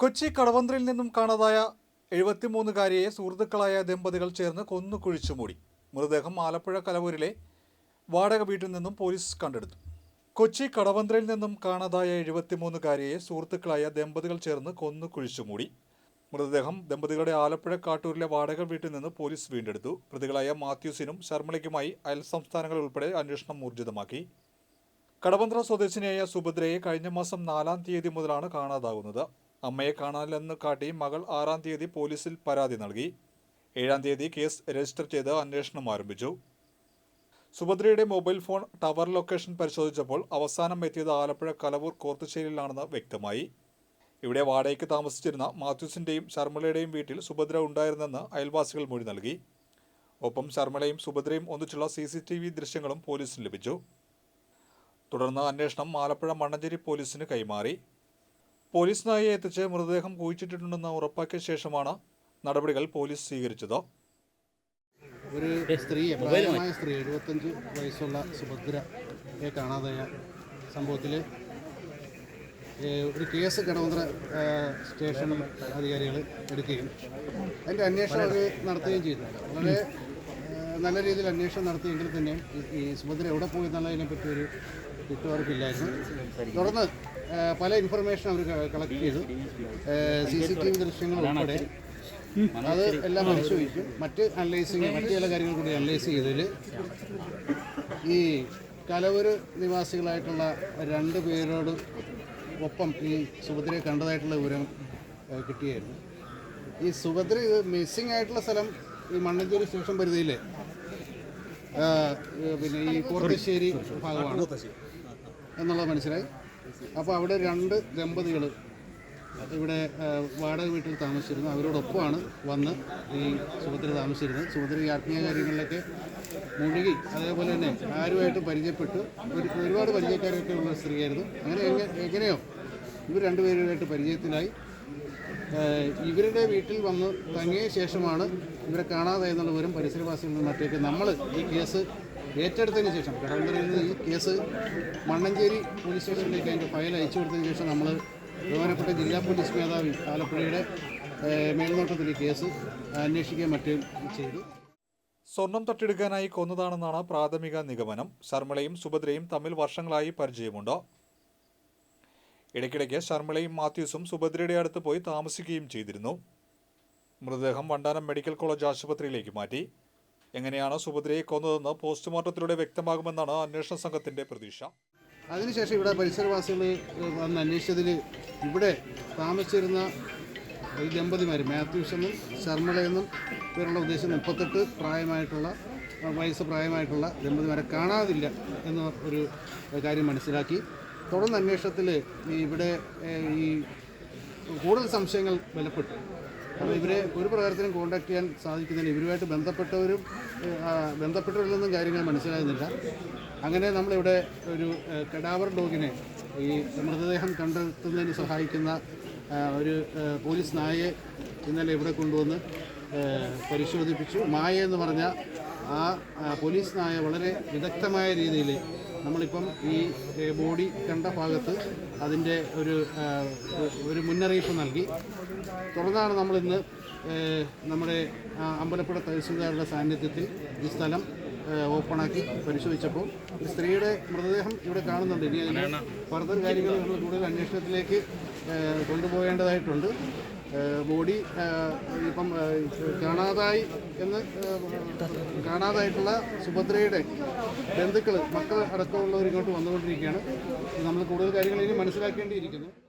കൊച്ചി കടവന്ത്രയിൽ നിന്നും കാണാതായ എഴുപത്തിമൂന്നുകാരിയെ സുഹൃത്തുക്കളായ ദമ്പതികൾ ചേർന്ന് കൊന്നു കുഴിച്ചുമൂടി മൃതദേഹം ആലപ്പുഴ കലവൂരിലെ വാടക വീട്ടിൽ നിന്നും പോലീസ് കണ്ടെടുത്തു. കൊച്ചി കടവന്ത്രയിൽ നിന്നും കാണാതായ എഴുപത്തിമൂന്നുകാരിയെ സുഹൃത്തുക്കളായ ദമ്പതികൾ ചേർന്ന് കൊന്നു കുഴിച്ചുമൂടി മൃതദേഹം ദമ്പതികളുടെ ആലപ്പുഴ കാട്ടൂരിലെ വാടക വീട്ടിൽ നിന്ന് പോലീസ് വീണ്ടെടുത്തു. പ്രതികളായ മാത്യൂസിനും ശർമ്മളയ്ക്കുമായി അയൽ സംസ്ഥാനങ്ങൾ ഉൾപ്പെടെ അന്വേഷണം ഊർജിതമാക്കി. കടവന്ത്ര സ്വദേശിനിയായ സുഭദ്രയെ കഴിഞ്ഞ മാസം നാലാം തീയതി മുതലാണ് കാണാതാകുന്നത് അമ്മയെ കാണാനില്ലെന്ന് കാട്ടി മകൾ ആറാം തീയതി പോലീസിൽ പരാതി നൽകി. ഏഴാം തീയതി കേസ് രജിസ്റ്റർ ചെയ്ത് അന്വേഷണം ആരംഭിച്ചു. സുഭദ്രയുടെ മൊബൈൽ ഫോൺ ടവർ ലൊക്കേഷൻ പരിശോധിച്ചപ്പോൾ അവസാനം എത്തിയത് ആലപ്പുഴ കലവൂർ കോർത്തുശ്ശേരിയിലാണെന്ന് വ്യക്തമായി. ഇവിടെ വാടകയ്ക്ക് താമസിച്ചിരുന്ന മാത്യൂസിന്റെയും ശർമ്മളയുടെയും വീട്ടിൽ സുഭദ്ര ഉണ്ടായിരുന്നെന്ന് അയൽവാസികൾ മൊഴി നൽകി. ഒപ്പം ശർമ്മളയും സുഭദ്രയും ഒന്നിച്ചുള്ള സി സി ടി വി ദൃശ്യങ്ങളും പോലീസിന് ലഭിച്ചു. തുടർന്ന് അന്വേഷണം ആലപ്പുഴ മണ്ണഞ്ചേരി പോലീസിന് കൈമാറി. പോലീസ് നായയെ എത്തിച്ച് മൃതദേഹം കുഴിച്ചിട്ടിട്ടുണ്ടെന്ന് ഉറപ്പാക്കിയ ശേഷമാണ് നടപടികൾ പോലീസ് സ്വീകരിച്ചത്. ഒരു സ്ത്രീ പ്രായമായ സ്ത്രീ എഴുപത്തഞ്ച് വയസ്സുള്ള സുഭദ്രയെ കാണാതായ സംഭവത്തിൽ ഒരു കേസ് കടവന്ത്ര സ്റ്റേഷൻ അധികാരികൾ എടുക്കുകയും അതിന്റെ അന്വേഷണം നടത്തുകയും ചെയ്തു. വളരെ നല്ല രീതിയിൽ അന്വേഷണം നടത്തിയെങ്കിൽ തന്നെ ഈ- സുഭദ്ര എവിടെ പോയി എന്നുള്ളതിനെ പറ്റി ഒരു കിട്ടുവാർക്കില്ലായിരുന്നു തുടർന്ന് പല ഇൻഫർമേഷൻ അവർ കളക്ട് ചെയ്തു. സി സി ടി വി ദൃശ്യങ്ങൾ ഉൾപ്പെടെ അത് എല്ലാം പരിശോധിക്കും മറ്റ് അനലൈസിങ് മറ്റ് ചില കാര്യങ്ങൾ കൂടി അനലൈസ് ചെയ്തതിൽ ഈ കലവൂർ നിവാസികളായിട്ടുള്ള രണ്ട് പേരോട് ഒപ്പം ഈ സുഭദ്രയെ കണ്ടതായിട്ടുള്ള വിവരം കിട്ടിയായിരുന്നു. ഈ സുഭദ്ര ഇത് മിസ്സിംഗ് ആയിട്ടുള്ള സ്ഥലം ഈ മണ്ണഞ്ചേരി സ്റ്റേഷൻ പരിധിയിലെ പിന്നെ ഈ കോർത്തശ്ശേരി ഭാഗമാണ്. എന്നുള്ളത് മനസ്സിലായി. അപ്പോൾ അവിടെ രണ്ട് ദമ്പതികൾ ഇവിടെ വാടക വീട്ടിൽ താമസിച്ചിരുന്നു. അവരോടൊപ്പമാണ് വന്ന് ഈ സുഭദ്ര താമസിച്ചിരുന്നത്. സുഭദ്ര ഈ ആത്മീയ കാര്യങ്ങളിലൊക്കെ മുഴുകി അതേപോലെ തന്നെ ആരുമായിട്ട് പരിചയപ്പെട്ടു. ഒരു ഒരുപാട് പരിചയക്കാരൊക്കെ ഉള്ള സ്ത്രീയായിരുന്നു. അങ്ങനെ എങ്ങ- എങ്ങനെയോ ഇവർ രണ്ടുപേരുമായിട്ട് പരിചയത്തിലായി. ഇവരുടെ വീട്ടിൽ വന്ന് തങ്ങിയ ശേഷമാണ് ഇവരെ കാണാതെ എന്നുള്ള വിവരം പരിസരവാസികളിൽ നിന്ന് മറ്റൊക്കെ. നമ്മൾ ഈ കേസ് ഏറ്റെടുത്തതിന് ശേഷം കടവന്തരയിൽ നിന്ന് ഈ കേസ് മണ്ണഞ്ചേരി പോലീസ് സ്റ്റേഷനിലേക്ക് അതിന്റെ ഫയൽ അയച്ചു കൊടുത്തതിന് ശേഷം നമ്മൾ ബഹുമാനപ്പെട്ട ജില്ലാ പോലീസ് മേധാവി ആലപ്പുഴയുടെ മേൽനോട്ടത്തിൽ ഈ കേസ് അന്വേഷിക്കുകയും മറ്റും ചെയ്തു. സ്വർണം തട്ടിയെടുക്കാനായി കൊന്നതാണെന്നാണ് പ്രാഥമിക നിഗമനം. ശർമ്മളയും സുഭദ്രയും തമ്മിൽ വർഷങ്ങളായി പരിചയമുണ്ട്. ഇടയ്ക്കിടയ്ക്ക് ശർമ്മളയും മാത്യൂസും സുഭദ്രയുടെ അടുത്ത് പോയി താമസിക്കുകയും ചെയ്തിരുന്നു. മൃതദേഹം വണ്ടാനം മെഡിക്കൽ കോളേജ് ആശുപത്രിയിലേക്ക് മാറ്റി. എങ്ങനെയാണ് സുഭദ്രയെ കൊന്നതെന്ന് പോസ്റ്റ്മോർട്ടത്തിലൂടെ വ്യക്തമാകുമെന്നാണ് അന്വേഷണ സംഘത്തിന്റെ പ്രതീക്ഷ. അതിനുശേഷം ഇവിടെ പരിസരവാസികൾ വന്ന് അന്വേഷിച്ചതിൽ ഇവിടെ താമസിച്ചിരുന്ന ഈ ദമ്പതിമാർ മാത്യൂസ് എന്നും ശർമ്മള എന്നും പേരുള്ള ഉദ്ദേശം മുപ്പത്തെട്ട് പ്രായമായിട്ടുള്ള വയസ്സ് പ്രായമായിട്ടുള്ള ദമ്പതിമാരെ കാണാതില്ല എന്ന ഒരു കാര്യം മനസ്സിലാക്കി. തുടർന്ന് അന്വേഷണത്തിൽ ഇവിടെ ഈ കൂടുതൽ സംശയങ്ങൾ ബലപ്പെട്ടു അപ്പോൾ ഇവരെ ഒരു പ്രകാരത്തിലും കോൺടാക്ട് ചെയ്യാൻ സാധിക്കുന്നില്ല. ഇവരുമായിട്ട് ബന്ധപ്പെട്ടവരും നിന്നും കാര്യങ്ങൾ മനസ്സിലാകുന്നില്ല. അങ്ങനെ നമ്മളിവിടെ ഒരു കടാവർ ഡോഗിനെ ഈ മൃതദേഹം കണ്ടെത്തുന്നതിന് സഹായിക്കുന്ന ഒരു പോലീസ് നായയെ ഇന്നലെ ഇവിടെ കൊണ്ടുവന്ന് പരിശോധിപ്പിച്ചു. മായ എന്ന് പറഞ്ഞ ആ, പോലീസ് നായ വളരെ വിദഗ്ധമായ രീതിയിൽ നമ്മളിപ്പം ഈ ബോഡി കണ്ട ഭാഗത്ത് അതിന്റെ ഒരു ഒരു മുന്നറിയിപ്പ് നൽകി. തുടർന്നാണ് നമ്മളിന്ന് നമ്മുടെ അമ്പലപ്പുഴ തഹസിൽദാരുടെ സാന്നിധ്യത്തിൽ ഈ സ്ഥലം ഓപ്പണാക്കി പരിശോധിച്ചപ്പോൾ ഒരു സ്ത്രീയുടെ മൃതദേഹം ഇവിടെ കാണുന്നുണ്ട്. ഇനി അതിന് ഫർദർ കാര്യങ്ങൾ നമ്മൾ കൂടുതൽ അന്വേഷണത്തിലേക്ക് കൊണ്ടുപോകേണ്ടതായിട്ടുണ്ട്. ബോഡി ഇപ്പം കാണാതായി എന്ന് കാണാതായിട്ടുള്ള സുഭദ്രയുടെ ബന്ധുക്കൾ മക്കൾ അടക്കമുള്ളവർ ഇങ്ങോട്ട് വന്നുകൊണ്ടിരിക്കുകയാണ്. നമ്മൾ കൂടുതൽ കാര്യങ്ങൾ ഇനി മനസ്സിലാക്കേണ്ടിയിരിക്കുന്നു.